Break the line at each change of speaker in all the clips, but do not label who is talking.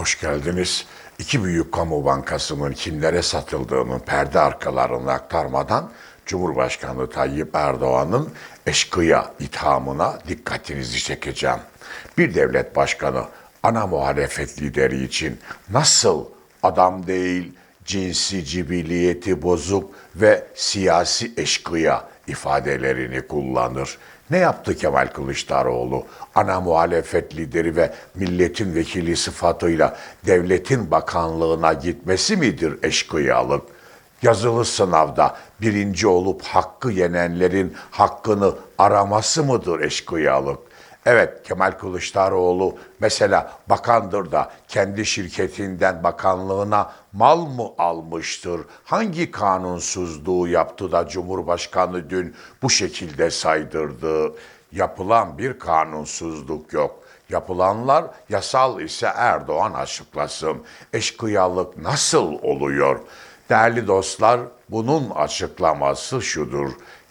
Hoş geldiniz. İki büyük kamu bankasının kimlere satıldığının perde arkalarını aktarmadan Cumhurbaşkanı Tayyip Erdoğan'ın eşkıya ithamına dikkatinizi çekeceğim. Bir devlet başkanı ana muhalefet lideri için nasıl adam değil, cinsi cibiliyeti bozuk ve siyasi eşkıya ifadelerini kullanır. Ne yaptı Kemal Kılıçdaroğlu? Ana muhalefet lideri ve milletin vekili sıfatıyla devletin bakanlığına gitmesi midir eşkıyalık? Yazılı sınavda birinci olup hakkı yenenlerin hakkını araması mıdır eşkıyalık? Evet Kemal Kılıçdaroğlu mesela bakandır da kendi şirketinden bakanlığına mal mı almıştır? Hangi kanunsuzluğu yaptı da Cumhurbaşkanı dün bu şekilde saydırdı? Yapılan bir kanunsuzluk yok. Yapılanlar yasal ise Erdoğan açıklasın. Eşkıyalık nasıl oluyor? Değerli dostlar, bunun açıklaması şudur.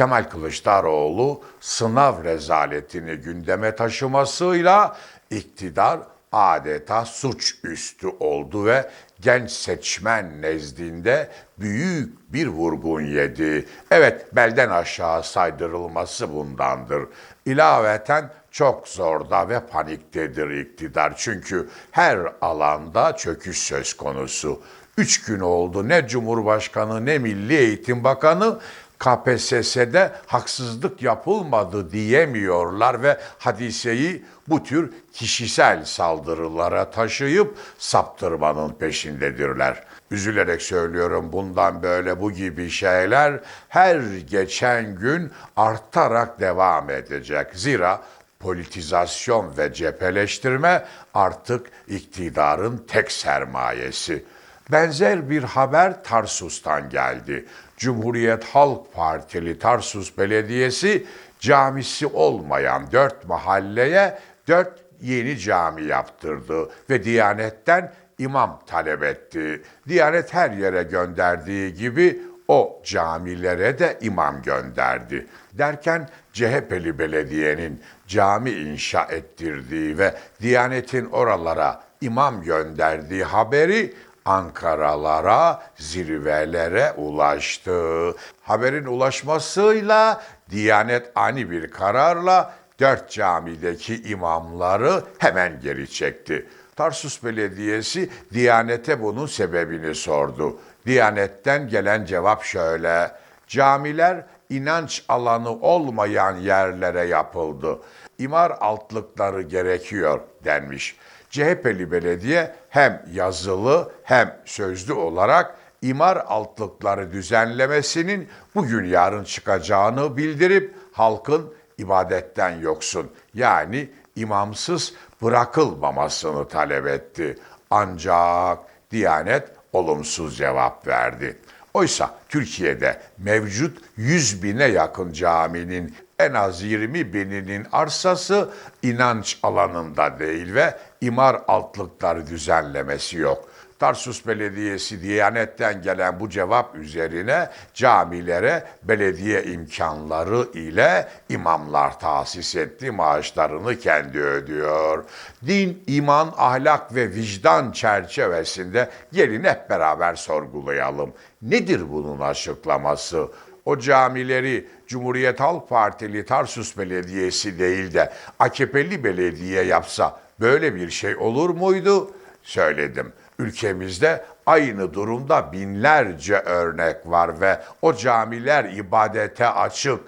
Kemal Kılıçdaroğlu sınav rezaletini gündeme taşımasıyla iktidar adeta suçüstü oldu ve genç seçmen nezdinde büyük bir vurgun yedi. Evet belden aşağı saydırılması bundandır. İlaveten çok zorda ve paniktedir iktidar. Çünkü her alanda çöküş söz konusu. Üç gün oldu ne Cumhurbaşkanı ne Milli Eğitim Bakanı KPSS'de haksızlık yapılmadı diyemiyorlar ve hadiseyi bu tür kişisel saldırılara taşıyıp saptırmanın peşindedirler. Üzülerek söylüyorum bundan böyle bu gibi şeyler her geçen gün artarak devam edecek. Zira politizasyon ve cepheleştirme artık iktidarın tek sermayesi. Benzer bir haber Tarsus'tan geldi. Cumhuriyet Halk Partili Tarsus Belediyesi camisi olmayan dört mahalleye dört yeni cami yaptırdı ve Diyanet'ten imam talep etti. Diyanet her yere gönderdiği gibi o camilere de imam gönderdi. Derken CHP'li belediyenin cami inşa ettirdiği ve Diyanet'in oralara imam gönderdiği haberi Ankaralara, zirvelere ulaştı. Haberin ulaşmasıyla Diyanet ani bir kararla dört camideki imamları hemen geri çekti. Tarsus Belediyesi Diyanet'e bunun sebebini sordu. Diyanet'ten gelen cevap şöyle. Camiler inanç alanı olmayan yerlere yapıldı. İmar altlıkları gerekiyor denmiş. CHP'li belediye hem yazılı hem sözlü olarak imar altlıkları düzenlemesinin bugün yarın çıkacağını bildirip halkın ibadetten yoksun yani imamsız bırakılmamasını talep etti. Ancak Diyanet olumsuz cevap verdi. Oysa Türkiye'de mevcut 100 bine yakın caminin en az 20 bininin arsası inanç alanında değil ve imar altlıkları düzenlemesi yok. Tarsus Belediyesi Diyanet'ten gelen bu cevap üzerine camilere belediye imkanları ile imamlar tahsis etti. Maaşlarını kendi ödüyor. Din, iman, ahlak ve vicdan çerçevesinde gelin hep beraber sorgulayalım. Nedir bunun açıklaması? O camileri Cumhuriyet Halk Partili Tarsus Belediyesi değil de AKP'li belediye yapsa böyle bir şey olur muydu? Söyledim. Ülkemizde aynı durumda binlerce örnek var ve o camiler ibadete açık.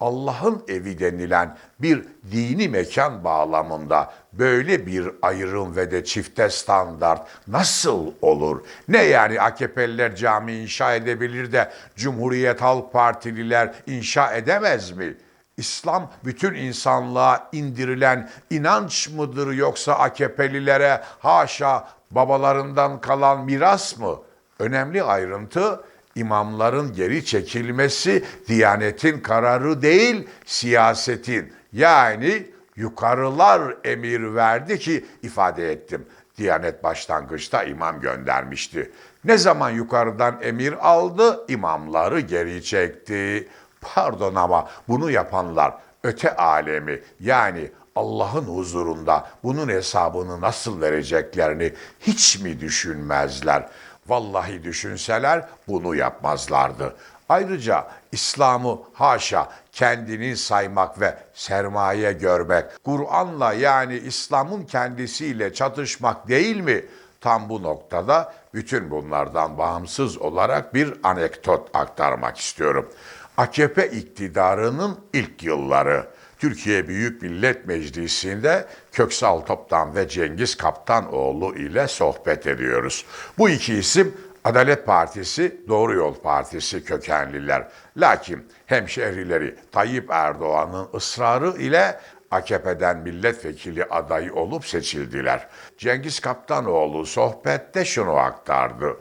Allah'ın evi denilen bir dini mekan bağlamında böyle bir ayrım ve de çifte standart nasıl olur? Ne yani AKP'liler cami inşa edebilir de Cumhuriyet Halk Partililer inşa edemez mi? İslam bütün insanlığa indirilen inanç mıdır yoksa AKP'lilere haşa babalarından kalan miras mı? Önemli ayrıntı imamların geri çekilmesi Diyanetin kararı değil, siyasetin. Yani yukarılar emir verdi ki ifade ettim. Diyanet başlangıçta imam göndermişti. Ne zaman yukarıdan emir aldı, imamları geri çekti. Pardon ama bunu yapanlar öte alemi yani Allah'ın huzurunda bunun hesabını nasıl vereceklerini hiç mi düşünmezler? Vallahi düşünseler bunu yapmazlardı. Ayrıca İslam'ı haşa kendini saymak ve sermaye görmek, Kur'an'la yani İslam'ın kendisiyle çatışmak değil mi? Tam bu noktada bütün bunlardan bağımsız olarak bir anekdot aktarmak istiyorum. AKP iktidarının ilk yılları Türkiye Büyük Millet Meclisi'nde Köksal Toptan ve Cengiz Kaptanoğlu ile sohbet ediyoruz. Bu iki isim Adalet Partisi, Doğru Yol Partisi kökenliler. Lakin hemşehrileri Tayyip Erdoğan'ın ısrarı ile AKP'den milletvekili adayı olup seçildiler. Cengiz Kaptanoğlu sohbette şunu aktardı.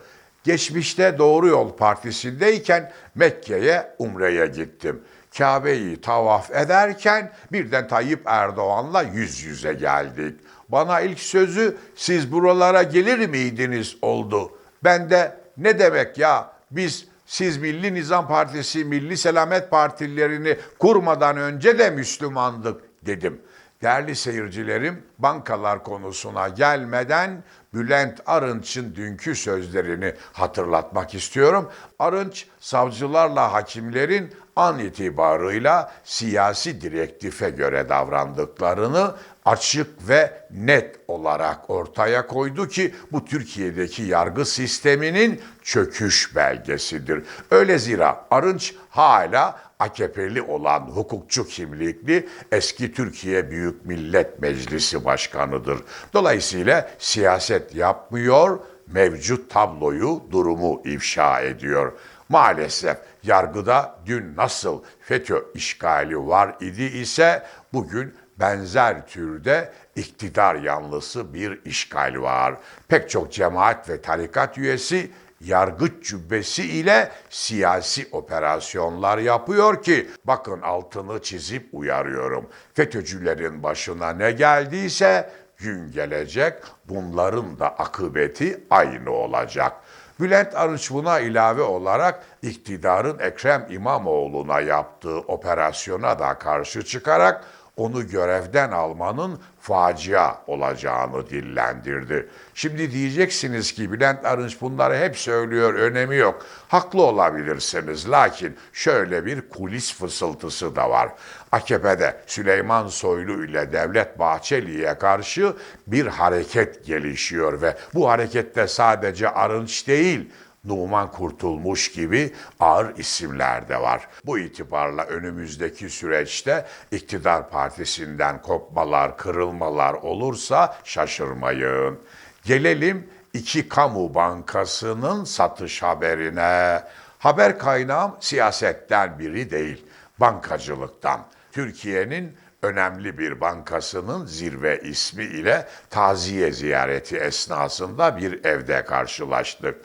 Geçmişte Doğru Yol Partisi'ndeyken Mekke'ye, Umre'ye gittim. Kabe'yi tavaf ederken birden Tayyip Erdoğan'la yüz yüze geldik. Bana ilk sözü siz buralara gelir miydiniz oldu. Ben de ne demek ya biz siz Milli Nizam Partisi, Milli Selamet Partilerini kurmadan önce de Müslümandık dedim. Değerli seyircilerim, bankalar konusuna gelmeden Bülent Arınç'ın dünkü sözlerini hatırlatmak istiyorum. Arınç, savcılarla hakimlerin an itibarıyla siyasi direktife göre davrandıklarını açık ve net olarak ortaya koydu ki bu Türkiye'deki yargı sisteminin çöküş belgesidir. Öyle zira Arınç hala AKP'li olan hukukçu kimlikli eski Türkiye Büyük Millet Meclisi Başkanıdır. Dolayısıyla siyaset yapmıyor, mevcut tabloyu, durumu ifşa ediyor. Maalesef yargıda dün nasıl FETÖ işgali var idi ise bugün benzer türde iktidar yanlısı bir işgal var. Pek çok cemaat ve tarikat üyesi yargıç cübbesi ile siyasi operasyonlar yapıyor ki bakın altını çizip uyarıyorum. FETÖ'cülerin başına ne geldiyse gün gelecek bunların da akıbeti aynı olacak. Bülent Arınç buna ilave olarak iktidarın Ekrem İmamoğlu'na yaptığı operasyona da karşı çıkarak onu görevden almanın facia olacağını dillendirdi. Şimdi diyeceksiniz ki Bülent Arınç bunları hep söylüyor, önemi yok. Haklı olabilirsiniz. Lakin şöyle bir kulis fısıltısı da var. AKP'de Süleyman Soylu ile Devlet Bahçeli'ye karşı bir hareket gelişiyor ve bu harekette sadece Arınç değil, Numan Kurtulmuş gibi ağır isimler de var. Bu itibarla önümüzdeki süreçte iktidar partisinden kopmalar, kırılmalar olursa şaşırmayın. Gelelim iki kamu bankasının satış haberine. Haber kaynağım siyasetten biri değil, bankacılıktan. Türkiye'nin önemli bir bankasının zirve ismi ile taziye ziyareti esnasında bir evde karşılaştık.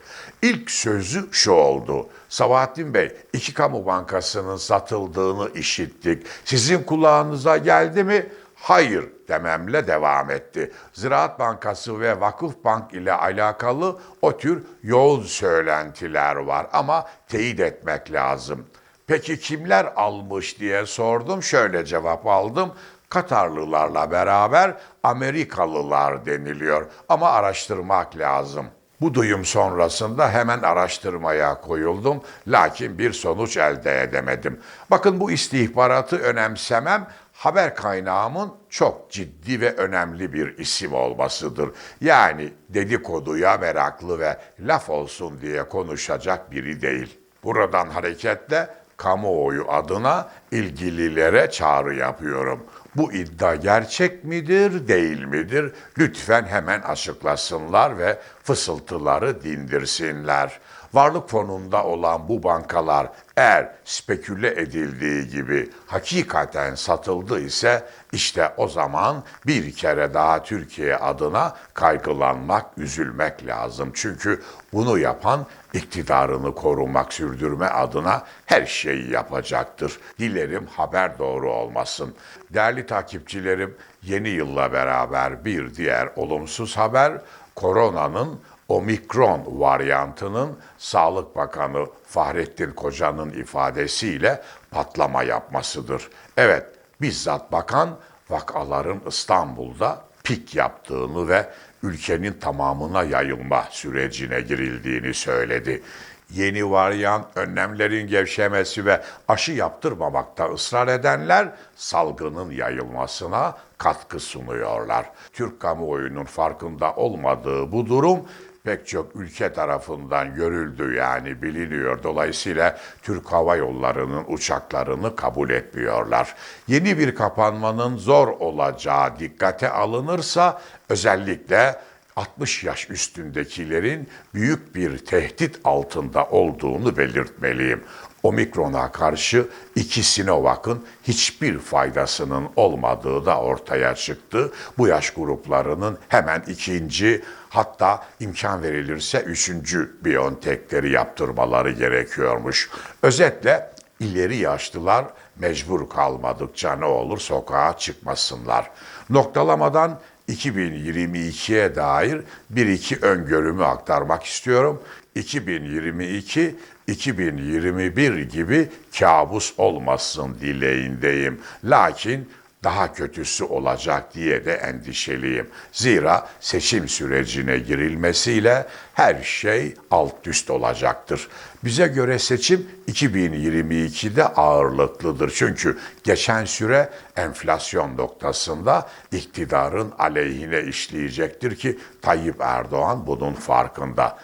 İlk sözü şu oldu. Sabahattin Bey, iki kamu bankasının satıldığını işittik. Sizin kulağınıza geldi mi? Hayır dememle devam etti. Ziraat Bankası ve Vakıf Bank ile alakalı o tür yoğun söylentiler var ama teyit etmek lazım. Peki kimler almış diye sordum. Şöyle cevap aldım. Katarlılarla beraber Amerikalılar deniliyor ama araştırmak lazım. Bu duyum sonrasında hemen araştırmaya koyuldum lakin bir sonuç elde edemedim. Bakın bu istihbaratı önemsemem haber kaynağımın çok ciddi ve önemli bir isim olmasıdır. Yani dedikoduya meraklı ve laf olsun diye konuşacak biri değil. Buradan hareketle kamuoyu adına ilgililere çağrı yapıyorum. Bu iddia gerçek midir, değil midir? Lütfen hemen açıklasınlar ve fısıltıları dindirsinler. Varlık fonunda olan bu bankalar eğer speküle edildiği gibi hakikaten satıldı ise işte o zaman bir kere daha Türkiye adına kaygılanmak, üzülmek lazım. Çünkü bunu yapan iktidarını korumak, sürdürme adına her şeyi yapacaktır. Dilerim haber doğru olmasın. Değerli takipçilerim, yeni yılla beraber bir diğer olumsuz haber koronanın omikron varyantının Sağlık Bakanı Fahrettin Koca'nın ifadesiyle patlama yapmasıdır. Evet, bizzat bakan vakaların İstanbul'da pik yaptığını ve ülkenin tamamına yayılma sürecine girildiğini söyledi. Yeni varyant önlemlerin gevşemesi ve aşı yaptırmamakta ısrar edenler salgının yayılmasına katkı sunuyorlar. Türk kamuoyunun farkında olmadığı bu durum pek çok ülke tarafından görüldü yani biliniyor. Dolayısıyla Türk Hava Yolları'nın uçaklarını kabul etmiyorlar. Yeni bir kapanmanın zor olacağı dikkate alınırsa özellikle 60 yaş üstündekilerin büyük bir tehdit altında olduğunu belirtmeliyim. Omikrona karşı iki Sinovac'ın hiçbir faydasının olmadığı da ortaya çıktı. Bu yaş gruplarının hemen ikinci hatta imkan verilirse üçüncü Biontech'leri yaptırmaları gerekiyormuş. Özetle ileri yaşlılar mecbur kalmadıkça ne olur sokağa çıkmasınlar. Noktalamadan 2022'ye dair bir iki öngörümü aktarmak istiyorum. 2022 2021 gibi kabus olmasın dileğindeyim. Lakin daha kötüsü olacak diye de endişeliyim. Zira seçim sürecine girilmesiyle her şey alt üst olacaktır. Bize göre seçim 2022'de ağırlıklıdır. Çünkü geçen süre enflasyon noktasında iktidarın aleyhine işleyecektir ki Tayyip Erdoğan bunun farkında.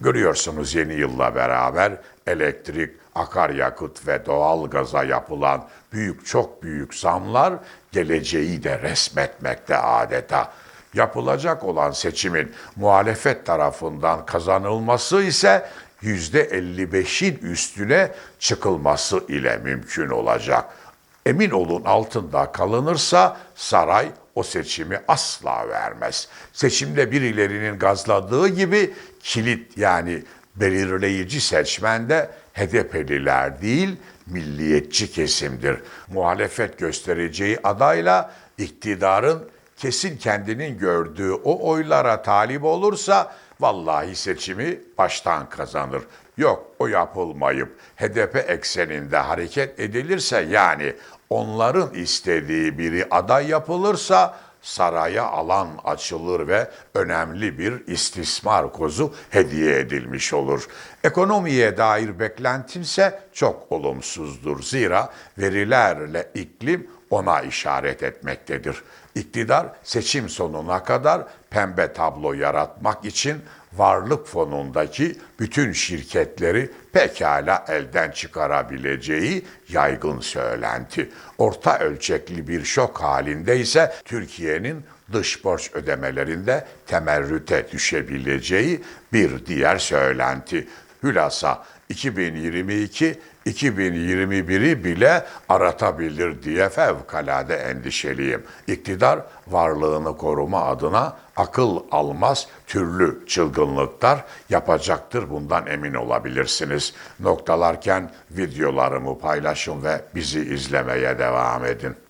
Görüyorsunuz yeni yılla beraber elektrik, akaryakıt ve doğalgaza yapılan büyük çok büyük zamlar geleceği de resmetmekte adeta. Yapılacak olan seçimin muhalefet tarafından kazanılması ise %55'in üstüne çıkılması ile mümkün olacak. Emin olun altında kalınırsa saray o seçimi asla vermez. Seçimde birilerinin gazladığı gibi kilit yani belirleyici seçmen de HDP'liler değil milliyetçi kesimdir. Muhalefet göstereceği adayla iktidarın kesin kendinin gördüğü o oylara talip olursa vallahi seçimi baştan kazanır. Yok o yapılmayıp HDP ekseninde hareket edilirse yani onların istediği biri aday yapılırsa saraya alan açılır ve önemli bir istismar kozu hediye edilmiş olur. Ekonomiye dair beklentimse çok olumsuzdur. Zira verilerle iklim ona işaret etmektedir. İktidar seçim sonuna kadar pembe tablo yaratmak için varlık fonundaki bütün şirketleri pekala elden çıkarabileceği yaygın söylenti. Orta ölçekli bir şok halinde ise Türkiye'nin dış borç ödemelerinde temerrüte düşebileceği bir diğer söylenti. Hülasa 2022 2021'i bile aratabilir diye fevkalade endişeliyim. İktidar varlığını koruma adına akıl almaz türlü çılgınlıklar yapacaktır. Bundan emin olabilirsiniz. Noktalarken videolarımı paylaşın ve bizi izlemeye devam edin.